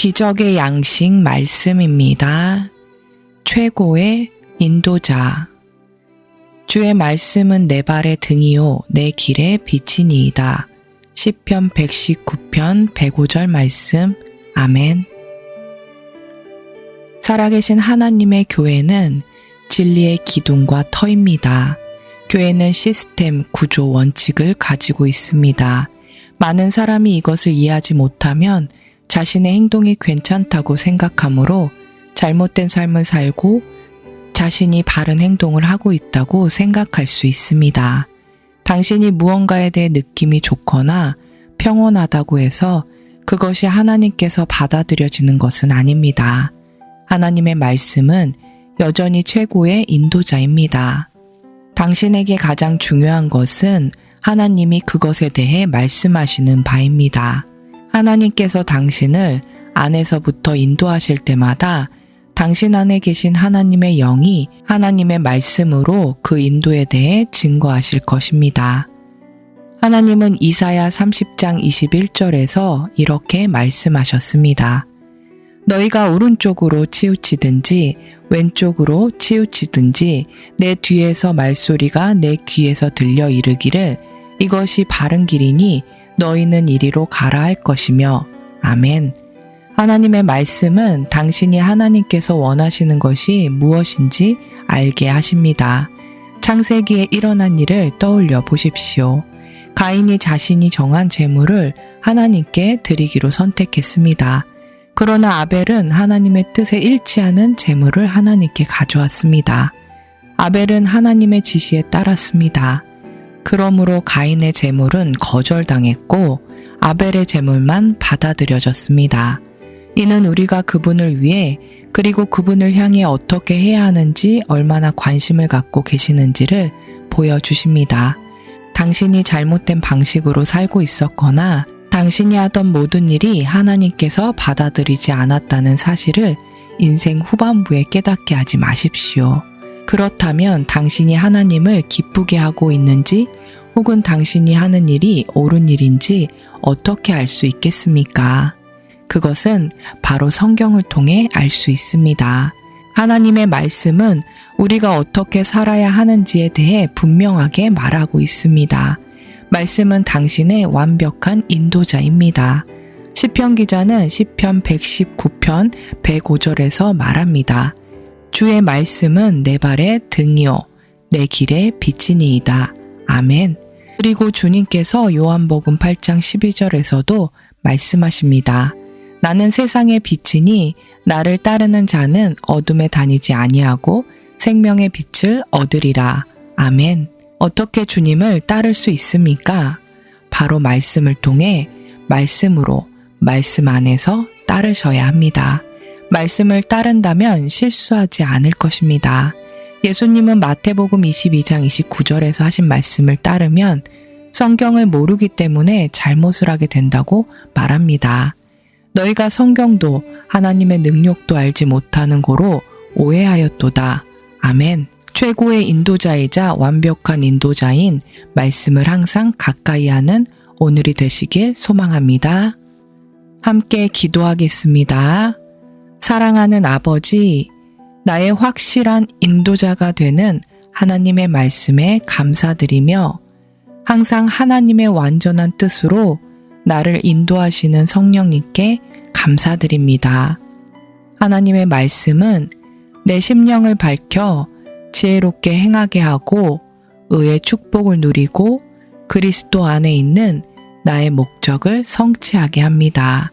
기적의 양식 말씀입니다. 최고의 인도자. 주의 말씀은 내 발의 등이요, 내 길의 빛이니이다. 시편 119편 105절 말씀. 아멘. 살아계신 하나님의 교회는 진리의 기둥과 터입니다. 교회는 시스템, 구조, 원칙을 가지고 있습니다. 많은 사람이 이것을 이해하지 못하면 자신의 행동이 괜찮다고 생각하므로 잘못된 삶을 살고 자신이 바른 행동을 하고 있다고 생각할 수 있습니다. 당신이 무언가에 대해 느낌이 좋거나 평온하다고 해서 그것이 하나님께서 받아들여지는 것은 아닙니다. 하나님의 말씀은 여전히 최고의 인도자입니다. 당신에게 가장 중요한 것은 하나님이 그것에 대해 말씀하시는 바입니다. 하나님께서 당신을 안에서부터 인도하실 때마다 당신 안에 계신 하나님의 영이 하나님의 말씀으로 그 인도에 대해 증거하실 것입니다. 하나님은 이사야 30장 21절에서 이렇게 말씀하셨습니다. 너희가 오른쪽으로 치우치든지 왼쪽으로 치우치든지 내 뒤에서 말소리가 내 귀에서 들려 이르기를 이것이 바른 길이니 너희는 이리로 가라 할 것이며 아멘. 하나님의 말씀은 당신이 하나님께서 원하시는 것이 무엇인지 알게 하십니다. 창세기에 일어난 일을 떠올려 보십시오. 가인이 자신이 정한 재물을 하나님께 드리기로 선택했습니다. 그러나 아벨은 하나님의 뜻에 일치하는 재물을 하나님께 가져왔습니다. 아벨은 하나님의 지시에 따랐습니다. 그러므로 가인의 재물은 거절당했고 아벨의 재물만 받아들여졌습니다. 이는 우리가 그분을 위해 그리고 그분을 향해 어떻게 해야 하는지 얼마나 관심을 갖고 계시는지를 보여주십니다. 당신이 잘못된 방식으로 살고 있었거나 당신이 하던 모든 일이 하나님께서 받아들이지 않았다는 사실을 인생 후반부에 깨닫게 하지 마십시오. 그렇다면 당신이 하나님을 기쁘게 하고 있는지 혹은 당신이 하는 일이 옳은 일인지 어떻게 알 수 있겠습니까? 그것은 바로 성경을 통해 알 수 있습니다. 하나님의 말씀은 우리가 어떻게 살아야 하는지에 대해 분명하게 말하고 있습니다. 말씀은 당신의 완벽한 인도자입니다. 시편 기자는 시편 119편 105절에서 말합니다. 주의 말씀은 내 발의 등이요 내 길의 빛이니이다. 아멘. 그리고 주님께서 요한복음 8장 12절에서도 말씀하십니다. 나는 세상의 빛이니 나를 따르는 자는 어둠에 다니지 아니하고 생명의 빛을 얻으리라. 아멘. 어떻게 주님을 따를 수 있습니까? 바로 말씀을 통해 말씀으로 말씀 안에서 따르셔야 합니다. 말씀을 따른다면 실수하지 않을 것입니다. 예수님은 마태복음 22장 29절에서 하신 말씀을 따르면 성경을 모르기 때문에 잘못을 하게 된다고 말합니다. 너희가 성경도 하나님의 능력도 알지 못하는 고로 오해하였도다. 아멘. 최고의 인도자이자 완벽한 인도자인 말씀을 항상 가까이 하는 오늘이 되시길 소망합니다. 함께 기도하겠습니다. 사랑하는 아버지, 나의 확실한 인도자가 되는 하나님의 말씀에 감사드리며 항상 하나님의 완전한 뜻으로 나를 인도하시는 성령님께 감사드립니다. 하나님의 말씀은 내 심령을 밝혀 지혜롭게 행하게 하고 의의 축복을 누리고 그리스도 안에 있는 나의 목적을 성취하게 합니다.